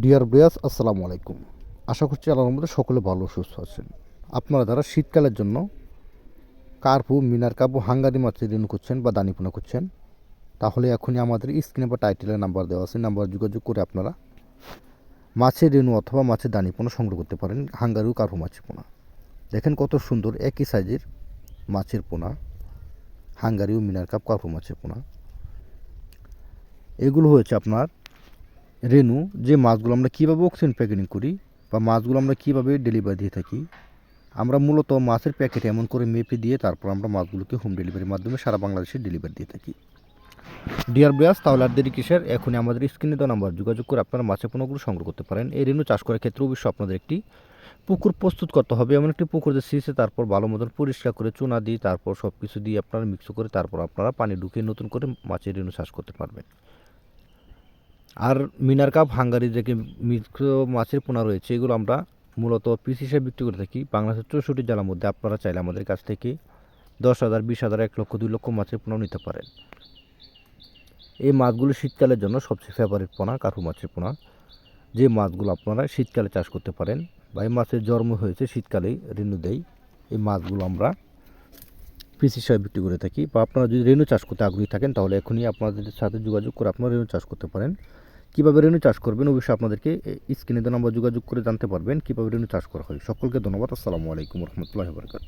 Deer ব্রিয়াস আসসালামু আলাইকুম। আশা করছি আল্লাহর মধ্যে সকলে ভালো সুস্থ আছেন। আপনারা যারা শীতকালের জন্য কার্পু, মিনার কাপু হাঙ্গারি মাছের ঋণ করছেন বা দানিপোনা করছেন, তাহলে এখনই আমাদের স্ক্রিনে বা টাইটেলের নাম্বার দেওয়া আছে। নাম্বার যোগাযোগ করে আপনারা মাছের রেণু অথবা মাছের দানিপোনা সংগ্রহ করতে পারেন, হাঙ্গারি ও কার্পু মাছের পোনা। দেখেন কত সুন্দর, একই সাইজের মাছের পোনা, হাঙ্গারি ও মিনার কাপ কার্পু মাছের পোনা। এগুলো হয়েছে আপনার রেনু যে মাছগুলো আমরা কীভাবে অক্সিজেন প্যাকেটিং করি বা মাছগুলো আমরা কীভাবে ডেলিভারি দিয়ে থাকি, আমরা মূলত মাছের প্যাকেট এমন করে মেপে দিয়ে তারপর আমরা মাছগুলোকে হোম ডেলিভারির মাধ্যমে সারা বাংলাদেশে ডেলিভারি দিয়ে থাকি। ডিয়ার ব্রাস তাহলে আর দেরি কিসের? এখনই আমাদের স্ক্রিনে দেওয়া নাম্বার যোগাযোগ করে আপনারা মাছের পণ্যগুলো সংগ্রহ করতে পারেন। এই রেনু চাষ করার ক্ষেত্রে অবশ্যই আপনাদের একটি পুকুর প্রস্তুত করতে হবে। এমন একটি পুকুর যে সিসে তারপর ভালো মতন পরিষ্কার করে চুনা দিয়ে তারপর সব কিছু দিয়ে আপনারা মিক্স করে তারপর আপনারা পানি ঢুকিয়ে নতুন করে মাছের রেনু চাষ করতে পারবেন। আর মিনার কাপ হাঙ্গারি যে মিক্স মাছের পোনা রয়েছে, এগুলো আমরা মূলত পিস হিসেবে বিক্রি করে থাকি। বাংলাদেশের চৌষট্টি জেলার মধ্যে আপনারা চাইলে আমাদের কাছ থেকে দশ হাজার, বিশ হাজার, এক লক্ষ, দুই লক্ষ মাছের পোনাও নিতে পারেন। এই মাছগুলো শীতকালের জন্য সবচেয়ে ফেভারিট পোনা কার্পু মাছের পোনা। যে মাছগুলো আপনারা শীতকালে চাষ করতে পারেন বা এই মাছের জন্ম হয়েছে শীতকালেই রেণু দেয় এই মাছগুলো আমরা পিস হিসাবে বিক্রি করে থাকি। বা আপনারা যদি রেণু চাষ করতে আগ্রহী থাকেন, তাহলে এখনই আপনাদের সাথে যোগাযোগ করে আপনারা রেণু চাষ করতে পারেন। কীভাবে রেণু চাষ করবেন অবশ্যই আপনাদেরকে স্ক্রিনে দেওয়া নাম্বার যোগাযোগ করে জানতে পারবেন কীভাবে রেণু চাষ করা হয়। সকলকে ধন্যবাদ। আসসালামু আলাইকুম রহমতুল্লাহ বরকাত